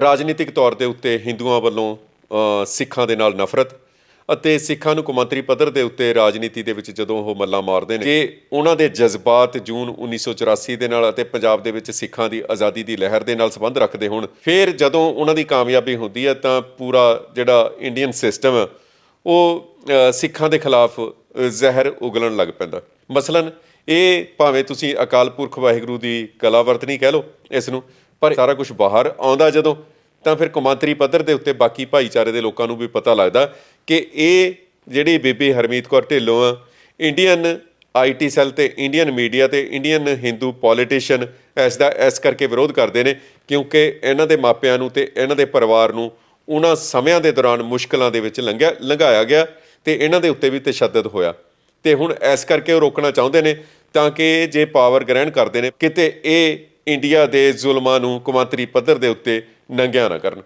ਰਾਜਨੀਤਿਕ ਤੌਰ ਦੇ ਉੱਤੇ ਹਿੰਦੂਆਂ ਵੱਲੋਂ ਸਿੱਖਾਂ ਦੇ ਨਾਲ ਨਫ਼ਰਤ ਅਤੇ ਸਿੱਖਾਂ ਨੂੰ ਕੌਮਾਂਤਰੀ ਪੱਧਰ ਦੇ ਉੱਤੇ ਰਾਜਨੀਤੀ ਦੇ ਵਿੱਚ ਜਦੋਂ ਉਹ ਮੱਲਾ ਮਾਰਦੇ ਨੇ, ਜੇ ਉਹਨਾਂ ਦੇ ਜਜ਼ਬਾਤ ਜੂਨ 1984 ਦੇ ਨਾਲ ਅਤੇ ਪੰਜਾਬ ਦੇ ਵਿੱਚ ਸਿੱਖਾਂ ਦੀ ਆਜ਼ਾਦੀ ਦੀ ਲਹਿਰ ਦੇ ਨਾਲ ਸੰਬੰਧ ਰੱਖਦੇ ਹੋਣ, ਫਿਰ ਜਦੋਂ ਉਹਨਾਂ ਦੀ ਕਾਮਯਾਬੀ ਹੁੰਦੀ ਹੈ ਤਾਂ ਪੂਰਾ ਜਿਹੜਾ ਇੰਡੀਅਨ ਸਿਸਟਮ ਹੈ ਉਹ ਸਿੱਖਾਂ ਦੇ ਖਿਲਾਫ ਜ਼ਹਿਰ ਉਗਲਣ ਲੱਗ ਪੈਂਦਾ। ਮਸਲਨ, ਇਹ ਭਾਵੇਂ ਤੁਸੀਂ ਅਕਾਲ ਪੁਰਖ ਵਾਹਿਗੁਰੂ ਦੀ ਕਲਾ ਵਰਤਨੀ ਕਹਿ ਲਓ ਇਸ ਨੂੰ, ਪਰ ਸਾਰਾ ਕੁਝ ਬਾਹਰ ਆਉਂਦਾ ਜਦੋਂ, ਤਾਂ ਫਿਰ ਕੌਮਾਂਤਰੀ ਪੱਧਰ ਦੇ ਉੱਤੇ ਬਾਕੀ ਭਾਈਚਾਰੇ ਦੇ ਲੋਕਾਂ ਨੂੰ ਵੀ ਪਤਾ ਲੱਗਦਾ ਕਿ ਇਹ ਜਿਹੜੀ ਬੀਬੀ ਹਰਮੀਤ ਕੌਰ ਢਿੱਲੋਂ ਆ, ਇੰਡੀਅਨ ਆਈਟੀ ਸੈੱਲ ਤੇ ਇੰਡੀਅਨ ਮੀਡੀਆ ਤੇ ਇੰਡੀਅਨ ਹਿੰਦੂ ਪੋਲੀਟੀਸ਼ੀਅਨ, ਇਸ ਦਾ, ਇਸ ਕਰਕੇ ਵਿਰੋਧ ਕਰਦੇ ਨੇ, ਕਿਉਂਕਿ ਇਹਨਾਂ ਦੇ ਮਾਪਿਆਂ ਨੂੰ ਤੇ ਇਹਨਾਂ ਦੇ ਪਰਿਵਾਰ ਨੂੰ ਉਹਨਾਂ ਸਮਿਆਂ ਦੇ ਦੌਰਾਨ ਮੁਸ਼ਕਲਾਂ ਦੇ ਵਿੱਚ ਲੰਘਿਆ, ਲੰਘਾਇਆ ਗਿਆ ਤੇ ਇਹਨਾਂ ਦੇ ਉੱਤੇ ਵੀ ਤਸ਼ੱਦਦ ਹੋਇਆ। ਤੇ ਹੁਣ ਇਸ ਕਰਕੇ ਉਹ ਰੋਕਣਾ ਚਾਹੁੰਦੇ ਨੇ ਤਾਂ ਕਿ ਜੇ ਪਾਵਰ ਗ੍ਰਹਿਣ ਕਰਦੇ ਨੇ, ਕਿਤੇ ਇਹ ਇੰਡੀਆ ਦੇ ਜ਼ੁਲਮਾਂ ਨੂੰ ਕੌਮਾਂਤਰੀ ਪੱਧਰ ਦੇ ਉੱਤੇ ਨੰਗਿਆ ਨਾ ਕਰਨ।